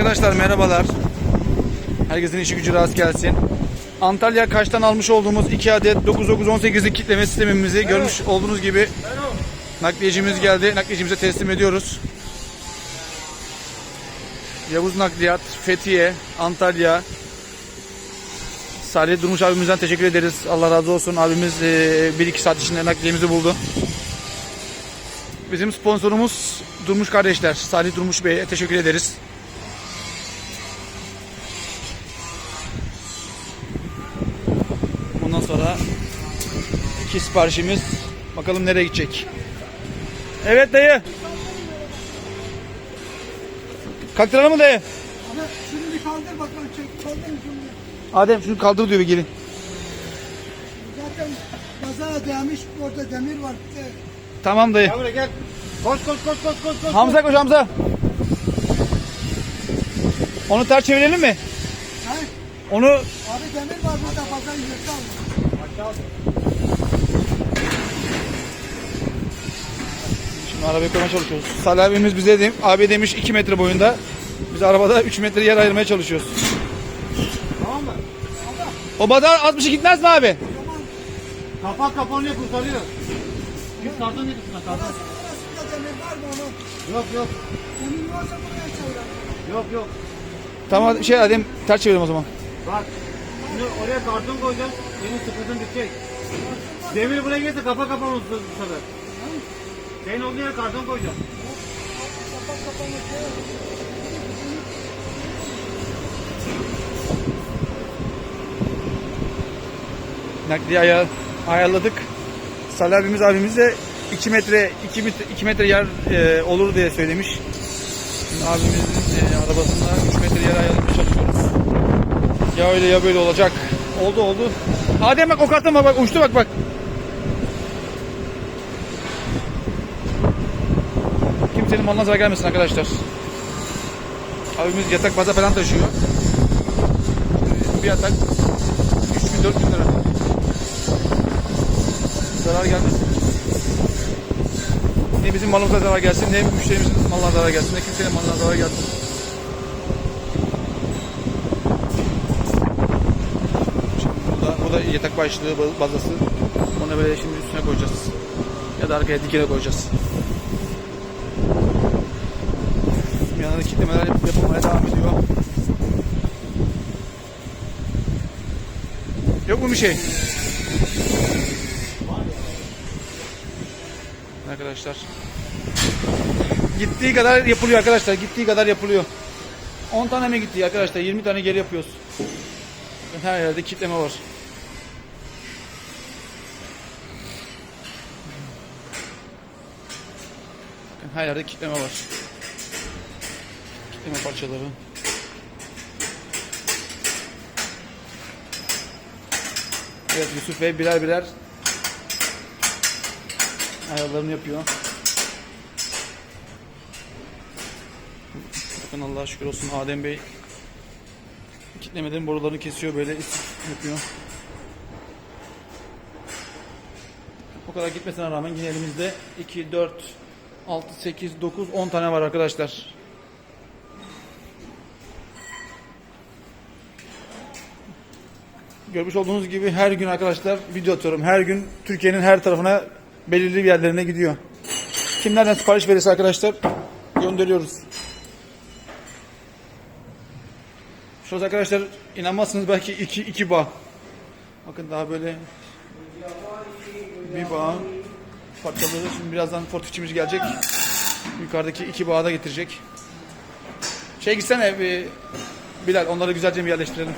Arkadaşlar merhabalar. Herkesin işi gücü rast gelsin. Antalya Kaş'tan almış olduğumuz 2 adet 9918'lik kitleme sistemimizi görmüş olduğunuz gibi nakliyecimiz geldi. Nakliyecimize teslim ediyoruz. Yavuz Nakliyat, Fethiye, Antalya. Salih Durmuş abimizden teşekkür ederiz. Allah razı olsun. Abimiz 1-2 saat içinde nakliyemizi buldu. Bizim sponsorumuz Durmuş kardeşler. Salih Durmuş Bey'e teşekkür ederiz. Siparişimiz bakalım nereye gidecek. Evet dayı. Kalktıralım mı dayı? Abi şunu bir kaldır bakalım çek. Kaldır şunu. Adem şunu kaldır diyor bir gelin. Zaten kazaya dayanmış orada demir var. Tamam dayı. Buraya gel. Koş koş koş koş koş koş. Hamza koş Hamza. Onu ters çevirelim mi? Ha? Onu Abi demir var burada fazla yırtı almış. Arabayı koymaya çalışıyoruz. Salih abimiz bize de, abi demiş 2 metre boyunda. Biz arabada 3 metre yer ayırmaya çalışıyoruz. Tamam mı? O badar 60'ı gitmez mi abi? Kapak kapanıyor kurtarıyor. Git karton getir şuna karton. Burası, burasında demir var mı onu? Yok yok. Demir varsa buraya çevirelim. Yok yok. Tamam şey Adem ters çevirelim o zaman. Bak. Şimdi oraya karton koyacağım. Senin sıkıntın bitecek. Demiri buraya getir kapak kapanır bu bu sefer. Senin olduğu yere karton koyacağım. Nakliye aya- ayarladık. Salih abimiz abimiz de 2 metre 2 metre, 2 metre yer e, olur diye söylemiş. Şimdi abimizin e, arabasında 3 metre yer ayarlamaya çalışıyoruz. Ya öyle ya böyle olacak. Oldu oldu. Adem bak o karttan bak, bak uçtu bak bak. Kimsenin malına zarar gelmesin arkadaşlar. Abimiz yatak baza falan taşıyor. Bir yatak 3000 4000 lira. Zarar gelmesin. Ne bizim malımıza zarar gelsin, ne müşterimizin malına zarar gelsin, ne kimsenin malına zarar gelsin. Bu da yatak başlığı ba- bazası. Onu böyle şimdi üstüne koyacağız. Ya da arkaya dikene koyacağız. Yanında kitlemeler yap- yapılmaya devam ediyor. Yok mu bir şey? Arkadaşlar. Gittiği kadar yapılıyor arkadaşlar. Gittiği kadar yapılıyor. 10 tane mi gitti arkadaşlar? 20 tane geri yapıyoruz. Her yerde kitleme var. Her yerde kitleme var. Kitleme parçaları. Evet Yusuf Bey birer birer ayarlarını yapıyor. Bakın Allah'a şükür olsun Adem Bey kitlemeden borularını kesiyor böyle yapıyor. O kadar gitmesine rağmen yine elimizde 2, 4, 6, 8, 9, 10 tane var arkadaşlar. Görmüş olduğunuz gibi her gün arkadaşlar video atıyorum. Her gün Türkiye'nin her tarafına belirli bir yerlerine gidiyor. Kimlerden sipariş verirse arkadaşlar gönderiyoruz. Şurası arkadaşlar inanmazsınız belki iki, iki bağ. Bakın daha böyle bir bağ parçaları. Şimdi birazdan fortifçimiz gelecek. Yukarıdaki iki bağı da getirecek. Şey gitsene bir Bilal onları güzelce bir yerleştirelim.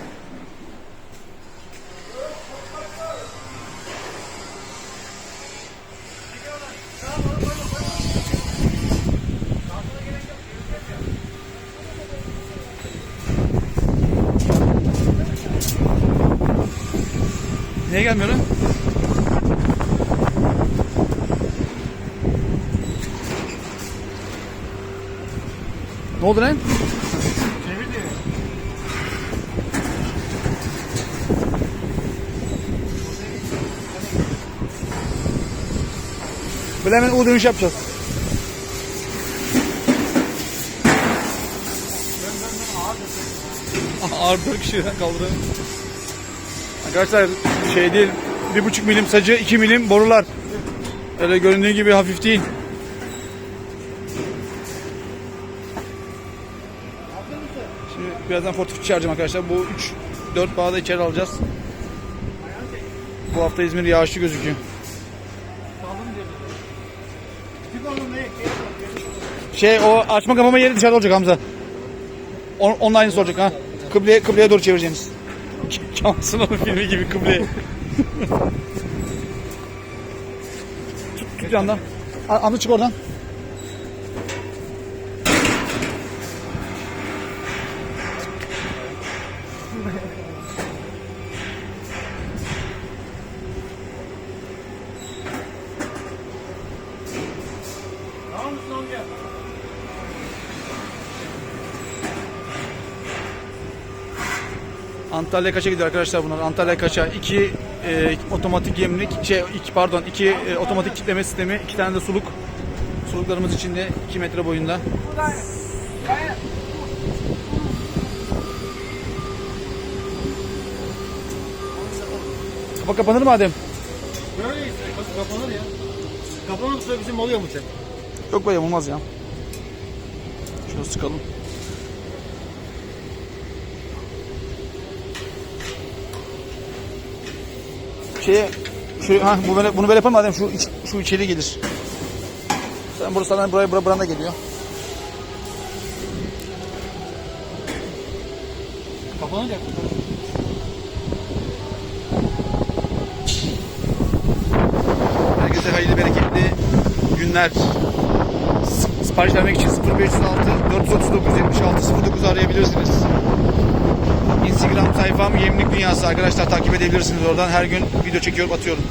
Niye gelmiyor? Ne oldu lan? Çevir diye. Böyle hemen U dönüş yapacağız. Ağır 4 kişiden kaldırıyor. Arkadaşlar şey değil, 1,5 milim sacı, 2 milim borular. Öyle göründüğü gibi hafif değil. Şimdi birazdan fortifik çağıracağım arkadaşlar. Bu 3 4 bağı da içeri alacağız. Bu hafta İzmir yağışlı gözüküyor. Şey o açma kapama yeri dışarıda olacak Hamza. On, onun aynısı olacak ha. Kıbleye, kıbleye doğru çevireceğiniz. Cansın onun filmi gibi kıbleye. tut, tut yandan. A- Hamza çık oradan. Antalya kaça gidiyor arkadaşlar bunlar? Antalya kaça? İki e, otomatik yemlik, şey iki pardon iki e, otomatik kitleme sistemi, iki tane de suluk. Suluklarımız içinde 2 metre boyunda. Kapa kapanır mı Adem? Böyle işte. Kapanır ya? Kapanırsa bizim oluyor mu sen? Yok be olmaz ya. Şunu sıkalım. Şeye, şu, ha, bu böyle, bunu böyle yapalım madem şu, iç, şu içeri gelir. Sen burası sana buraya, buraya, buraya geliyor. Kapanacak. Herkese hayırlı bereketli günler. Sipariş vermek için 0506 439 76 09 arayabilirsiniz. Instagram sayfam Yemlik Dünyası arkadaşlar takip edebilirsiniz oradan. Her gün video çekiyorum atıyorum.